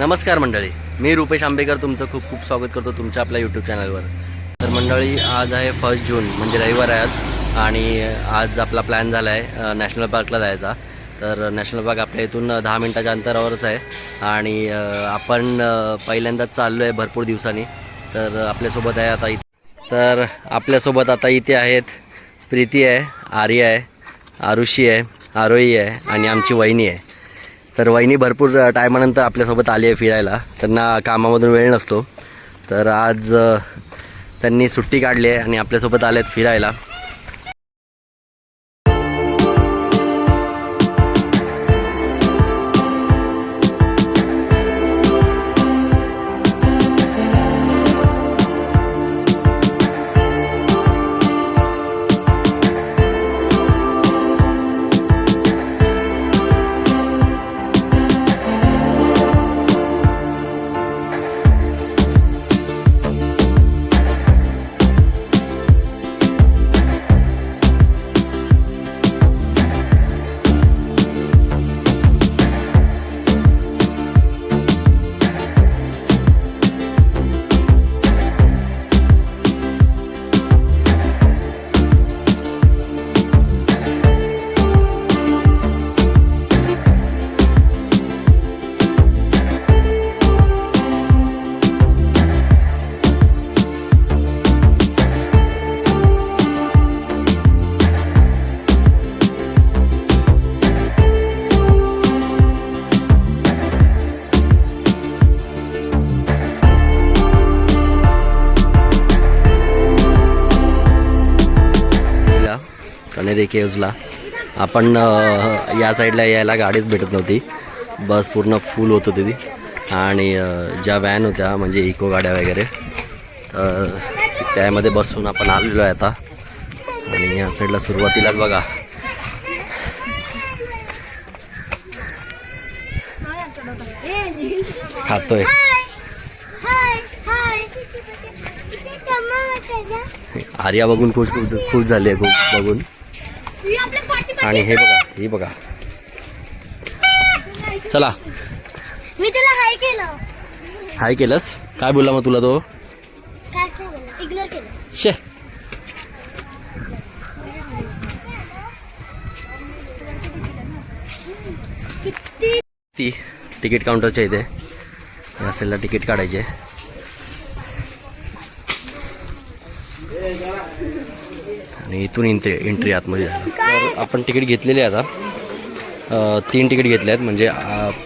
नमस्कार मंडळी मी रुपेश आंबेकर तुमचं खूप खूप स्वागत करतो तुमच्या आपल्या यूट्यूब चॅनलवर तर मंडळी आज आहे फर्स्ट जून म्हणजे रविवार आहे आज आणि आज आपला प्लॅन झाला आहे नॅशनल पार्कला जायचा. तर नॅशनल पार्क आपल्या इथून दहा मिनटाच्या अंतरावरच आहे. आणि आपण पहिल्यांदाच चाललो आहे भरपूर दिवसांनी. तर आपल्यासोबत आहे आता इथे तर आपल्यासोबत आता इथे आहेत प्रीती आहे आर्या आहे आरुषी आहे आरोही आहे आणि आमची वहिनी आहे. तर वहिनी भरपूर टायमानंतर आपल्यासोबत आली आहे फिरायला. त्यांना कामामधून वेळ नसतो. तर आज त्यांनी सुट्टी काढली आहे आणि आपल्यासोबत आले आहेत फिरायला. कनेरी केव्जला. आपण या साईडला यायला गाडीच भेटत नव्हती. बस पूर्ण फुल होत होती ती. आणि ज्या व्हॅन होत्या म्हणजे इको गाड्या वगैरे तर त्यामध्ये बसून आपण आलेलो आहे आता. आणि या साईडला सुरुवातीलाच बघा. खातोय. आर्या बघून खुश खूप खुश झाली आहे खूप बघून. आणि हे बघा हे बघा. चला. मी तुला हाय केलं. हाय केलंस? काय बोलला मग तुला तो? इग्नोर केलं. शे. ती तिकीट काउंटरच्या इथे. साईडला तिकीट काढायचे आणि इथून एंट्री एंट्री आतमध्ये झाली तर आपण तिकीट घेतलेली आहे आता. तीन तिकीट घेतले आहेत म्हणजे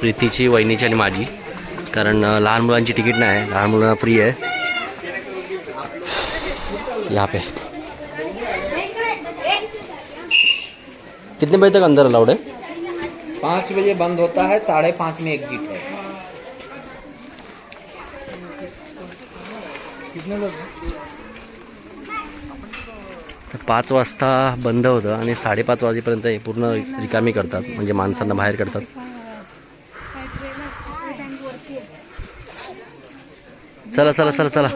प्रीतीची वहिनीची आणि माझी. कारण लहान मुलांची तिकीट नाही आहे. लहान मुलांना फ्री आहे. यहाँ पे. कितने बजे तक अंदर अलाउड है? पाँच बजे बंद होता है साढ़े पाँच में एग्जिट है? तर पाच वाजता बंद होतं आणि साडेपाच वाजेपर्यंत हे पूर्ण रिकामी करतात म्हणजे माणसांना बाहेर करतात. चला चला चला चला.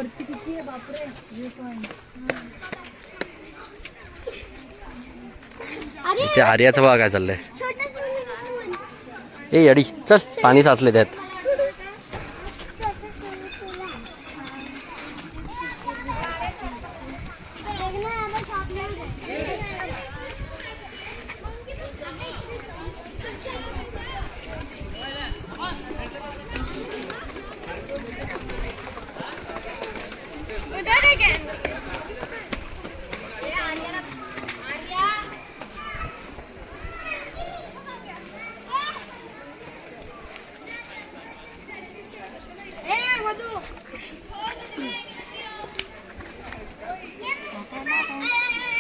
ते आर्याचं बघा काय चाललंय. ए अडी चल पाणी साचले त्यात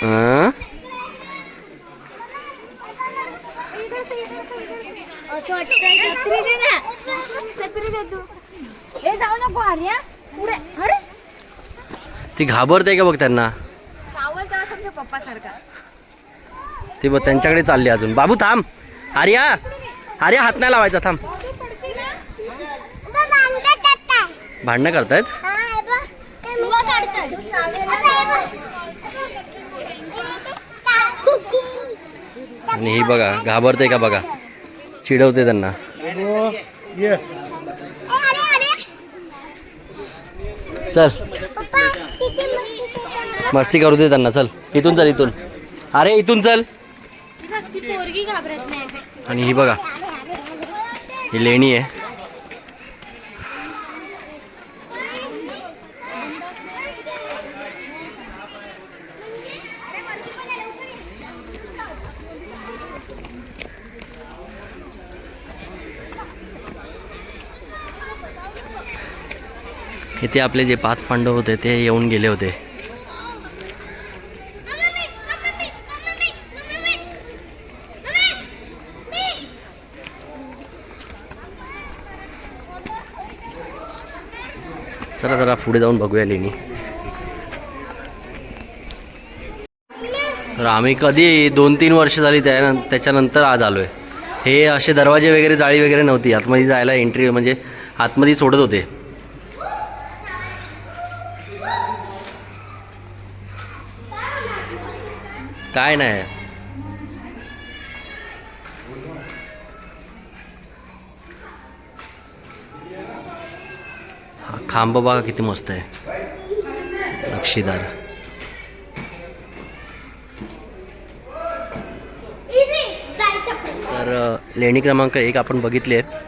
हं? असं वाटतंय छत्री दे ना छत्री दे तू ए जाऊ नको आर्या पुढे अरे ती घाबरते का बघ त्यांना? पप्पा सारखा ती बघ त्यांच्याकडे चालली अजून. बाबू थांब. आर्या. आर्या हात नाही लावायचा थांब. भांडणं करतायत? आणि ही बघा घाबरते का बघा? चिडवते त्यांना. चल. मस्ती करू दे त्यांना चल. इथून चल इथून. अरे इथून चल. आणि ही बघा. ही लेणी आहे. इथे आपले जे पाच पांडव होते ते येऊन गेले होते. चला जरा पुढे जाऊन बघूया लेणी. तर आम्ही कधी दोन तीन वर्ष झाली त्या त्याच्यानंतर आज आलो आहे हे असे दरवाजे वगैरे जाळी वगैरे नव्हती. आतमध्ये जायला एंट्री म्हणजे आतमध्ये सोडत होते. काय नाही. खांब बघा किती मस्त आहे. नक्षीदार. तर लेणी क्रमांक एक आपण बघितली. आहे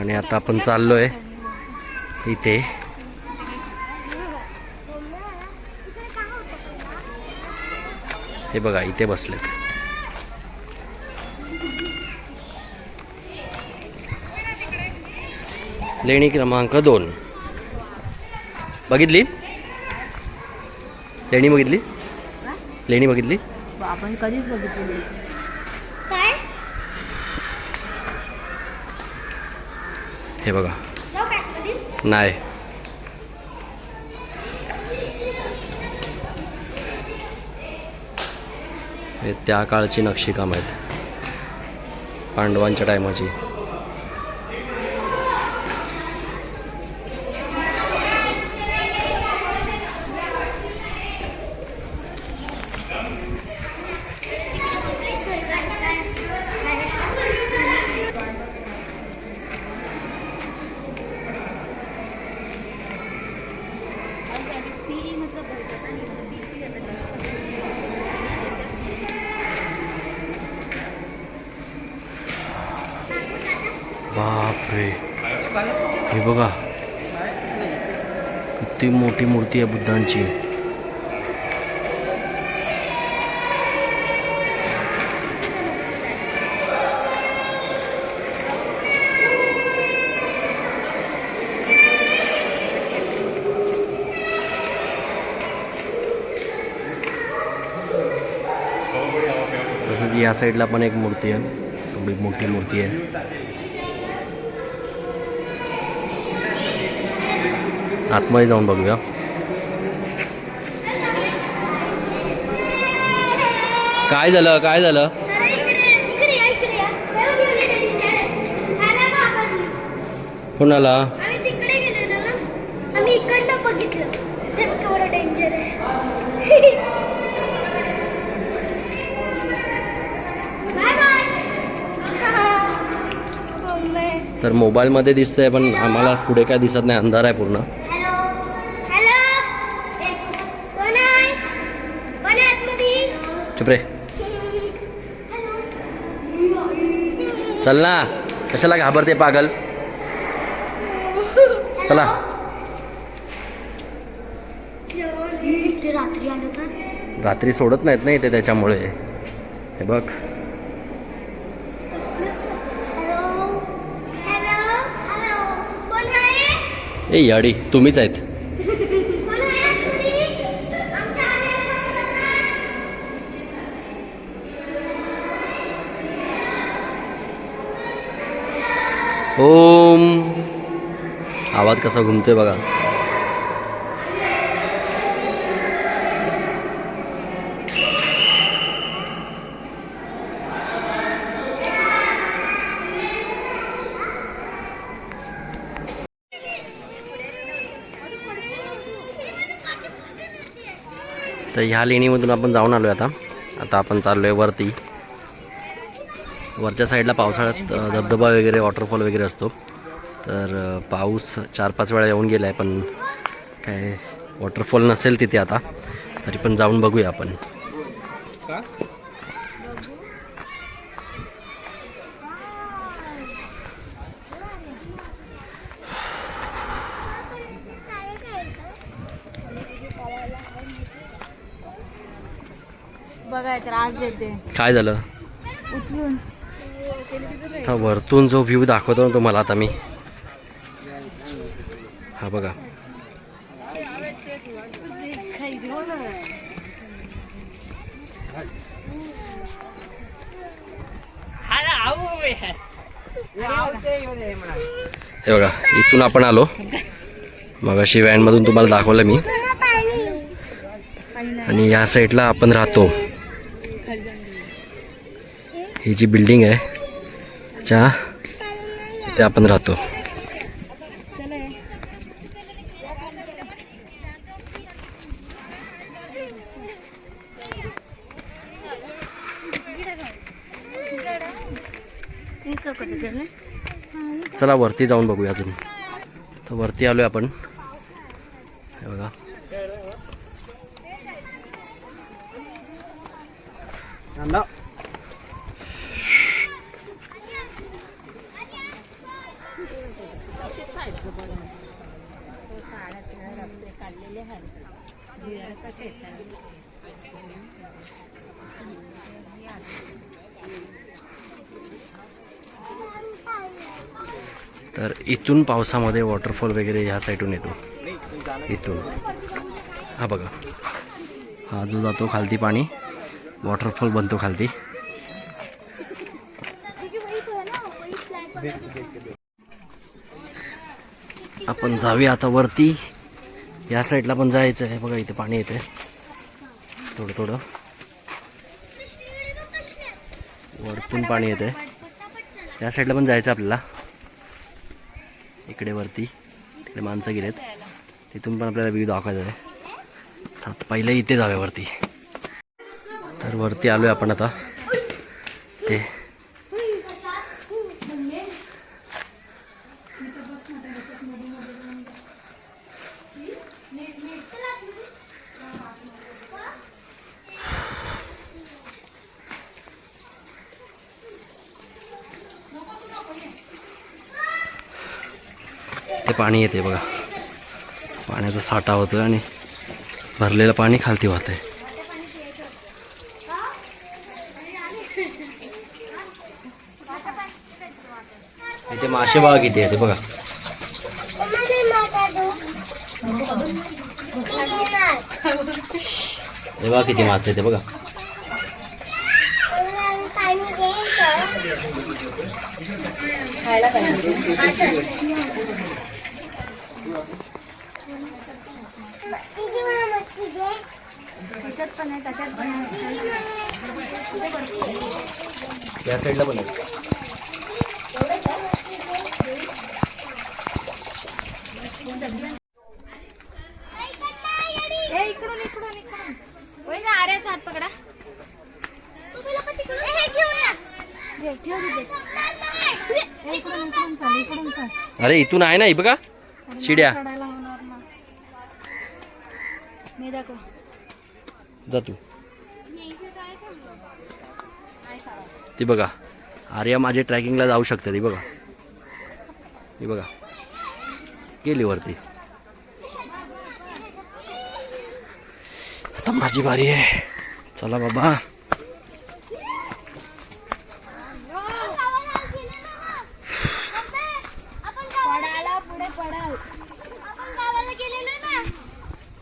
आणि आता आपण चाललो आहे इथे. हे बघा इथे बसलेत. लेणी क्रमांक दोन. बघितली? लेणी बघितली? लेणी बघितली? आपण कधीच बघितलेली काय? हे बघा. नाही. हे त्या काळची नक्षीकाम आहेत. पांडवांच्या टायमाची. बापरे हे बघा, किती मोठी मूर्ती आहे बुद्धांची. तसंच या साईडला पण एक मूर्ती आहे. मोठी मूर्ती आहे. आतमध्ये जाऊन बघूया. काय झालं? काय झालं? कोणाला? तर मोबाईलमध्ये दिसतंय पण आम्हाला पुढे काय दिसत नाही. अंधार आहे पूर्ण हॅलो हॅलो ए, कोण आहे कोण आहे आतमध्ये चुप रे. चल ना. कशाला घाबरते पागल? चला. ते रात्री सोडत नाहीत ना इथे त्याच्यामुळे. हे बघ. ए याडी तुम्हीच आहेत. ओम. आवाज कसा घुमतोय बघा. तर ह्या लेणीमधून आपण जाऊन आलो आहे आता. आता आपण चाललो आहे वरती. वरच्या साईडला पावसाळ्यात धबधबा वगैरे वॉटरफॉल वगैरे असतो. तर पाऊस चार पाच वेळा येऊन गेला आहे पण काय वॉटरफॉल नसेल तिथे आता. तरी पण जाऊन बघूया आपण. बघाय त्रास देते. काय झालं? उचलून. आता वरतून जो व्ह्यू दाखवतो ना तुम्हाला आता मी. हा बघा. हे बघा इथून आपण आलो. मग अशी व्हॅनमधून तुम्हाला दाखवलं मी. आणि या साईडला आपण राहतो. ही जी बिल्डिंग आहे त्याच्या ते आपण राहतो. चला वरती जाऊन बघूया अजून. तर वरती आलोय आपण. हे बघा. तर इथून पावसामध्ये वॉटरफॉल वगैरे ह्या साईडून येतो. इथून. हा बघा. हा जो जातो खालती पाणी वॉटरफॉल बनतो खालती. आपण जाऊया आता वरती. या साईडला पण जायचं आहे बघा इथे पाणी येते थोडं थोडं. वरतून पाणी येते या साईडला पण जायचं आपल्याला. इकडे वरती. तिकडे माणसं गेलेत. तिथून पण आपल्याला व्ह्यू दाखवायचा आहे. तर आता पहिले इथे जाऊया वरती. तर वरती आलो आहे आपण आता. ते पाणी येते बघा. पाण्याचा साठा होतो आणि भरलेलं पाणी खालती वाहत आहे इथे मासे बाग किती येते बघा. हे बघा किती मासे येते बघा. बघा पाहिजे पण आहे त्याच्यात पण आहे. या साईडला पण आहे ए इकडून इकडून इकडून. होय ना आर्याचा हात पकडा. घे, ठेव तिथे. ए, इकडून इकडून चाल इकडून चाल. अरे इथून आहे ना ही बघा. शिड्या. मी दाखव. जा तू. ती बघा. आर्या माझे ट्रॅकिंगला जाऊ शकते ती बघा. ती बघा. गेली वरती. आता माझी बारी आहे. चला बाबा पडायला पुढे पडाल आपण गावाला गेलेलो ना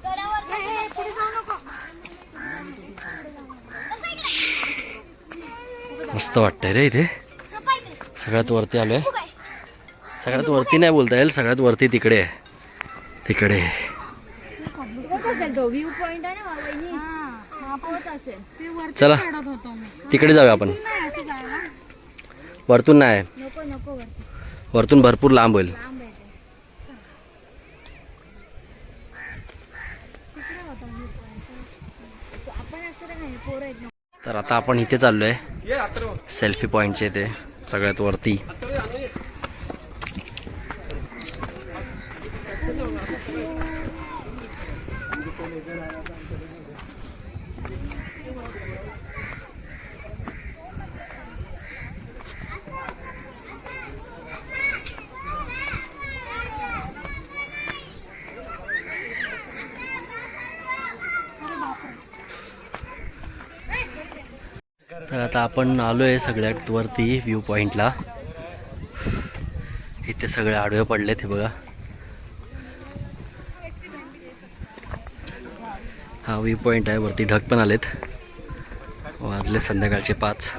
गडावर ए, ए, पुढे जाऊ नको मस्त वाटतंय रे इथे. सगळ्यात वरती आलोय. सगळ्यात वरती नाही बोलता येईल सगळ्यात वरती तिकडे आहे. तिकडे. चला. तिकडे जाऊया आपण. वरतून नाही. वरतून भरपूर लांब होईल लांब आहे ते तिकडे होता view point. आपण असं नाही पोरं आहेत ना तर आता आपण इथे चाललो आहे सेल्फी पॉईंटचे ते सगळ्यात वरती. तर आता आपण आलो आहे सगळ्यात वरती व्ह्यू पॉईंटला इथे सगळे आडवे पडलेत हे बघा. हा व्ह्यू पॉईंट आहे वरती ढग पण आलेत. वाजले संध्याकाळचे पाच.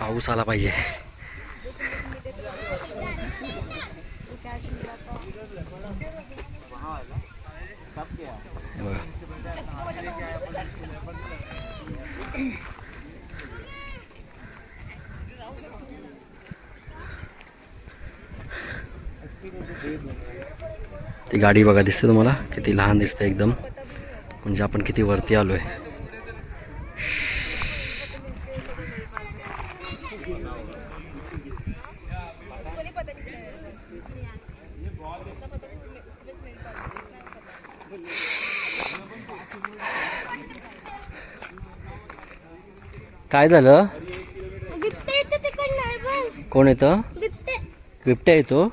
पाऊस आला पाहिजे. बघा. ती गाडी बघा दिसते तुम्हाला. किती लहान दिसते एकदम. म्हणजे आपण किती वरती आलो आहे काय झालं? आहे कोण येतं? बिबटे. बिबट्या येतो?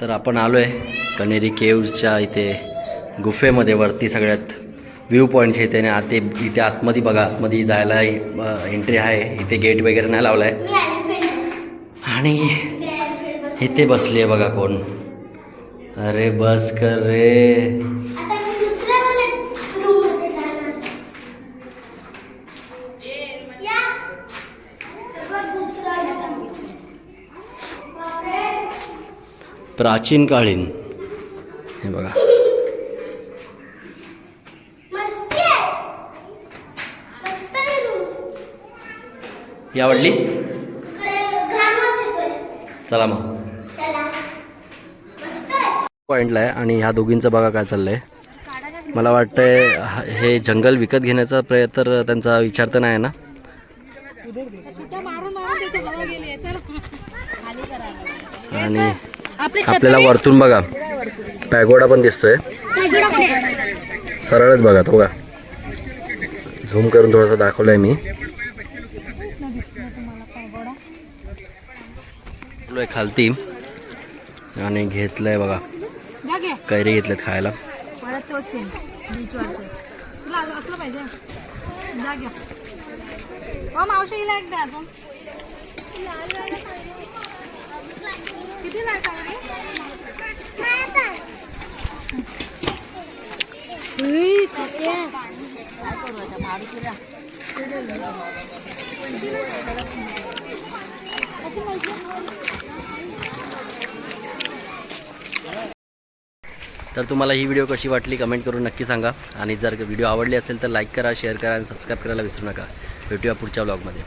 तर आपण आलो आहे कनेरी केव्जच्या इथे गुफेमध्ये वरती सगळ्यात व्ह्यू पॉईंटच्या इथे आणि आते इथे आतमध्ये बघा आतमध्ये जायला एंट्री आहे. इथे गेट वगैरे नाही लावला आहे मी एलिफंट आणि इथे बसली आहे बघा कोण. अरे बस कर रे. प्राचीन कालीन हे बघा. मस्ती आहे. मस्त आहे रूम ही आवडली चला मग. पॉईंटला आहे आणि ह्या दोघींचं बघा काय चाललंय. मला वाटतंय हा- हे जंगल विकत घेण्याचा प्रयत्न त्यांचा विचार तर नाही आहे ना. आणि आपल्याला वरतून बघा. पॅगोडा पण दिसतोय. सरळच बघा तो बघा. झूम करून थोडंसं दाखवलंय मी आलोय खालती. आणि घेतलंय बघा. कैरी घेतलेत खायला. परत तोच सेम बीच वरचं तुला असं असलं पाहिजे जा घ्या हो मावशी हिला एक द्या अजून किती वेळ सांगली उई, खाते. काय करू आता मारुतीला? तर तुम्हाला ही व्हिडिओ कशी वाटली कमेंट करून नक्की सांगा. आणि जर व्हिडिओ आवडली असेल तर लाईक करा शेअर करा आणि सबस्क्राईब करायला विसरू नका. भेटूया पुढच्या ब्लॉगमध्ये